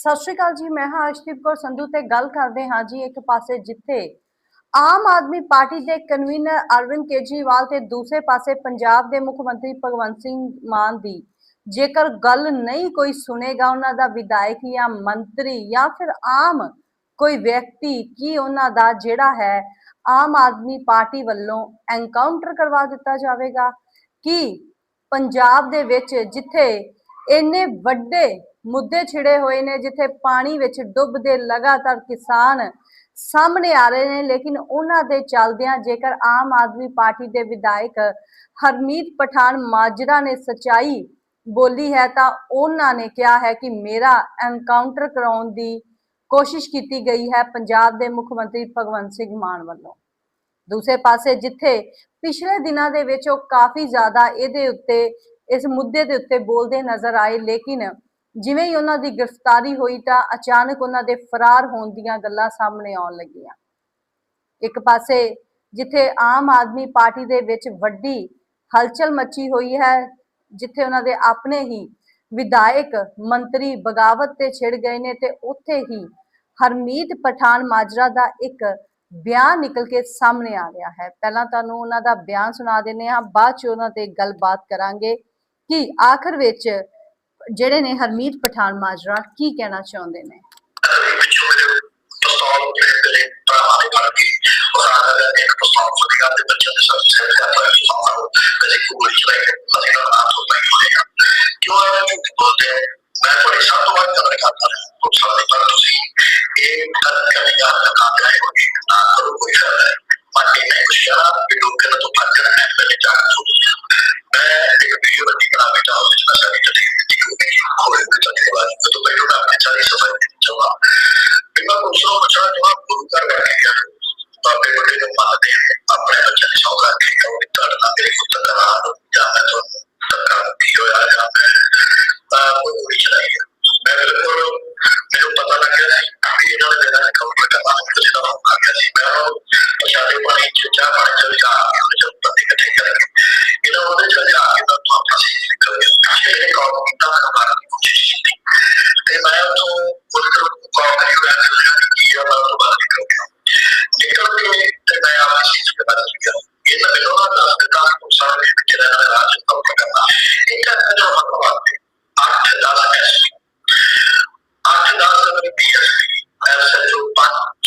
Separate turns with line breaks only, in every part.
ਸਤਿ ਸ਼੍ਰੀ ਅਕਾਲ ਜੀ, ਮੈਂ ਹਾਂ ਅਰਸ਼ਦੀਪ ਕੌਰ ਸੰਧੂ ਤੇ ਗੱਲ ਕਰਦੇ ਹਾਂ ਜੀ ਇੱਕ ਪਾਸੇ ਜਿੱਥੇ ਆਮ ਆਦਮੀ ਪਾਰਟੀ ਦੇ ਕਨਵੀਨਰ ਅਰਵਿੰਦ ਕੇਜਰੀਵਾਲ ਤੇ ਦੂਸਰੇ ਪਾਸੇ ਪੰਜਾਬ ਦੇ ਮੁੱਖ ਮੰਤਰੀ ਭਗਵੰਤ ਸਿੰਘ ਮਾਨ ਦੀ ਜੇਕਰ ਗੱਲ ਨਹੀਂ ਕੋਈ ਸੁਨੇਗਾ ਉਹਨਾਂ ਦਾ ਵਿਧਾਇਕ ਜਾਂ ਮੰਤਰੀ ਜਾਂ ਫਿਰ ਆਮ ਕੋਈ ਵਿਅਕਤੀ ਕੀ ਉਹਨਾਂ ਦਾ ਜਿਹੜਾ ਹੈ ਆਮ ਆਦਮੀ ਪਾਰਟੀ ਵੱਲੋਂ ਐਨਕਾਊਂਟਰ ਕਰਵਾ ਦਿੱਤਾ ਜਾਵੇਗਾ? ਕਿ ਪੰਜਾਬ ਦੇ ਵਿੱਚ ਜਿੱਥੇ ਇੰਨੇ ਵੱਡੇ ਮੁੱਦੇ ਛਿੜੇ ਹੋਏ ਨੇ, ਜਿੱਥੇ ਪਾਣੀ ਵਿੱਚ ਡੁੱਬਦੇ ਲਗਾਤਾਰ ਕਿਸਾਨ ਸਾਹਮਣੇ ਆ ਰਹੇ ਨੇ, ਲੇਕਿਨ ਉਹਨਾਂ ਦੇ ਚੱਲਦਿਆਂ ਜੇਕਰ ਆਮ ਆਦਮੀ ਪਾਰਟੀ ਦੇ ਵਿਧਾਇਕ ਹਰਮੀਤ ਪਠਾਨ ਮਾਜਰਾ ਨੇ ਸਚਾਈ ਬੋਲੀ ਹੈ, ਤਾਂ ਉਹਨਾਂ ਨੇ ਕਿਹਾ ਹੈ ਕਿ ਮੇਰਾ ਐਨਕਾਊਂਟਰ ਕਰਾਉਣ ਦੀ ਕੋਸ਼ਿਸ਼ ਕੀਤੀ ਗਈ ਹੈ ਪੰਜਾਬ ਦੇ ਮੁੱਖ ਮੰਤਰੀ ਭਗਵੰਤ ਸਿੰਘ ਮਾਨ ਵੱਲੋਂ। ਦੂਸਰੇ ਪਾਸੇ ਜਿੱਥੇ ਪਿਛਲੇ ਦਿਨਾਂ ਦੇ ਵਿੱਚ ਉਹ ਕਾਫੀ ਜ਼ਿਆਦਾ ਇਹਦੇ ਉੱਤੇ, ਇਸ ਮੁੱਦੇ ਦੇ ਉੱਤੇ ਬੋਲਦੇ ਨਜ਼ਰ ਆਏ, ਲੇਕਿਨ ਜਿਵੇਂ ਹੀ ਉਹਨਾਂ ਦੀ ਗ੍ਰਿਫਤਾਰੀ ਹੋਈ ਤਾਂ ਅਚਾਨਕ ਉਹਨਾਂ ਦੇ ਫਰਾਰ ਹੋਣ ਦੀਆਂ ਗੱਲਾਂ ਸਾਹਮਣੇ ਆਉਣ ਲੱਗੀਆਂ। ਇੱਕ ਪਾਸੇ ਜਿੱਥੇ ਆਮ ਆਦਮੀ ਪਾਰਟੀ ਦੇ ਵਿੱਚ ਵੱਡੀ ਹਲਚਲ ਮੱਚੀ ਹੋਈ ਹੈ, ਜਿੱਥੇ ਉਹਨਾਂ ਦੇ ਆਪਣੇ ਹੀ ਵਿਧਾਇਕ ਮੰਤਰੀ ਬਗਾਵਤ ਤੇ ਛਿੜ ਗਏ ਨੇ ਤੇ ਉੱਥੇ ਹੀ ਹਰਮੀਤ ਪਠਾਨ ਮਾਜਰਾ ਦਾ ਇੱਕ ਬਿਆਨ ਨਿਕਲ ਕੇ ਸਾਹਮਣੇ ਆ ਰਿਹਾ ਹੈ। ਪਹਿਲਾਂ ਤੁਹਾਨੂੰ ਉਹਨਾਂ ਦਾ ਬਿਆਨ ਸੁਣਾ ਦਿੰਦੇ ਹਾਂ, ਬਾਅਦ ਚ ਉਹਨਾਂ ਤੇ ਗੱਲਬਾਤ ਕਰਾਂਗੇ ਕਿ ਆਖਰ ਵਿੱਚ ਜਿਹੜੇ ਨੇ ਹਰਮੀਤ ਪਠਾਨ ਮਾਜਰਾ ਕੀ ਕਹਿਣਾ ਚਾਹੁੰਦੇ ਨੇ
ਪਿੱਛੋਂ ਮੇਰੇ ਪਿਸਤੌਲ ਉੱਤੇ ਤੇ ਭਰਾਵਾਂ ਦੇ ਫੜ ਕੇ ਉਹਨਾਂ ਦਾ ਇੱਕ ਪਿਸਤੌਲ ਫੜਿਆ ਤੇ ਬੱਚੇ ਦੇ ਸਭ ਸਿਰ ਤੇ ਪਰ ਮਾਰੋ ਕਦੇ ਪਹਿਲਾਂ ਮੈਂ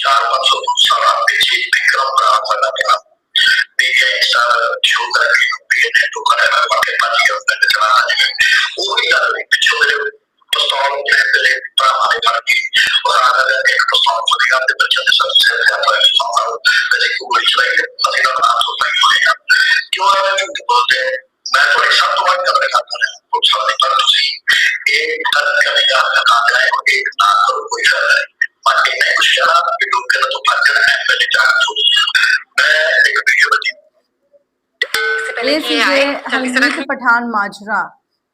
ਪੰਜ ਚਾਰ ਪੰਜ ਸੌ ਸਾਰਾ ਪਿੱਛੇ ਵਿਕਰਮ ਪ੍ਰਾਪਤ ਕਰਨਾ ਪਿਆ ਇਹ ਸਾਰਾ ਜੋ ਕਰਕੇ ਵੀ ਨੇ ਤੋਂ ਕਰਿਆ ਮੈਂ ਕੇ ਪੰਜ ਗਿਆ, ਉਹਨੇ ਚਲਾ ਉਹ ਵੀ ਗੱਲ ਨਹੀਂ, ਪਿੱਛੋਂ ਮੇਰੇ ਪਿਸਤੌਲ ਤੇ ਤੇ ਭਰਾਵਾਂ ਦੇ ਫੜ ਕੇ ਉਹ ਰਾਤ ਦਾ ਇੱਕ ਪਿਸਤੌਲ ਫੜਿਆ ਤੇ ਬੱਚੇ ਦੇ ਸਭ ਸਿਰ ਤੇ ਪਰ ਮਾਰੋ, ਕਦੇ ਗੋਲੀ ਚਲਾਈ ਅਸੀਂ ਨਾ ਨਾ ਤੋਂ ਨਹੀਂ ਹੋਏਗਾ ਕਿਉਂ ਇਹ ਝੂਠ ਬੋਲਦੇ ਹੈ? ਮੈਂ ਤੁਹਾਡੀ ਸਭ ਤੋਂ ਵੱਧ ਕਦਰ ਕਰਦਾ ਹਾਂ। ਉਹ ਸਾਡੇ ਪਰ ਤੁਸੀਂ ਇਹ ਕਦਰ ਕਰਨੇ ਦਾ ਕੰਮ ਹੈ ਉਹ ਇੱਕ ਨਾ ਕਰੋ, ਕੋਈ ਫਾਇਦਾ ਹੈ ਬਾਕੀ ਮੈਂ ਕੁਛ ਕਰਾਂ ਕਿ ਲੋਕ
ਇਹ ਸੀਗੇ ਹਰਮੀਤ ਪਠਾਨ ਮਾਜਰਾ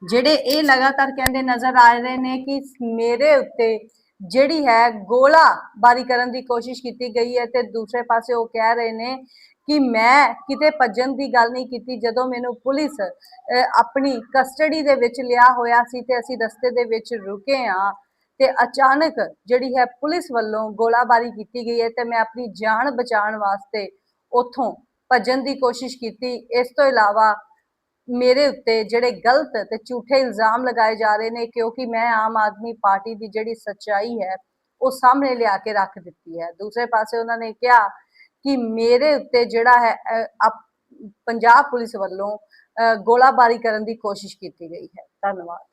ਜਿਹੜੇ ਇਹ ਲਗਾਤਾਰ ਕਹਿੰਦੇ ਨਜ਼ਰ ਆ ਰਹੇ ਨੇ ਕਿ ਮੇਰੇ ਉੱਤੇ ਜਿਹੜੀ ਹੈ ਗੋਲਾ ਬਾਰੀ ਕਰਨ ਦੀ ਕੋਸ਼ਿਸ਼ ਕੀਤੀ ਗਈ ਹੈ ਤੇ ਦੂਸਰੇ ਪਾਸੇ ਉਹ ਕਹਿ ਰਹੇ ਨੇ ਕਿ ਮੈਂ ਕਿਤੇ ਭੱਜਣ ਦੀ ਗੱਲ ਨਹੀਂ ਕੀਤੀ ਜਦੋਂ ਮੈਨੂੰ ਪੁਲਿਸ ਆਪਣੀ ਕਸਟਡੀ ਦੇ ਵਿੱਚ ਲਿਆ ਹੋਇਆ ਸੀ ਤੇ ਅਸੀਂ ਰਸਤੇ ਦੇ ਵਿੱਚ ਰੁਕੇ ਆ ਤੇ ਅਚਾਨਕ ਜਿਹੜੀ ਹੈ ਪੁਲਿਸ ਵੱਲੋਂ ਗੋਲਾਬਾਰੀ ਕੀਤੀ ਗਈ ਹੈ ਤੇ ਮੈਂ ਆਪਣੀ ਜਾਨ ਬਚਾਉਣ ਵਾਸਤੇ ਉੱਥੋਂ ਭੱਜਣ ਦੀ ਕੋਸ਼ਿਸ਼ ਕੀਤੀ। ਇਸ ਤੋਂ ਇਲਾਵਾ ਮੇਰੇ ਉੱਤੇ ਜਿਹੜੇ ਗਲਤ ਤੇ ਝੂਠੇ ਇਲਜ਼ਾਮ ਲਗਾਏ ਜਾ ਰਹੇ ਨੇ ਕਿਉਂਕਿ ਮੈਂ ਆਮ ਆਦਮੀ ਪਾਰਟੀ ਦੀ ਜਿਹੜੀ ਸੱਚਾਈ ਹੈ ਉਹ ਸਾਹਮਣੇ ਲਿਆ ਕੇ ਰੱਖ ਦਿੱਤੀ ਹੈ। ਦੂਸਰੇ ਪਾਸੇ ਉਹਨਾਂ ਨੇ ਕਿਹਾ ਕਿ ਮੇਰੇ ਉੱਤੇ ਜਿਹੜਾ ਹੈ ਅਹ, ਅਪ- ਪੰਜਾਬ ਪੁਲਿਸ ਵੱਲੋਂ ਅਹ, ਗੋਲਾਬਾਰੀ ਕਰਨ ਦੀ ਕੋਸ਼ਿਸ਼ ਕੀਤੀ ਗਈ ਹੈ। ਧੰਨਵਾਦ।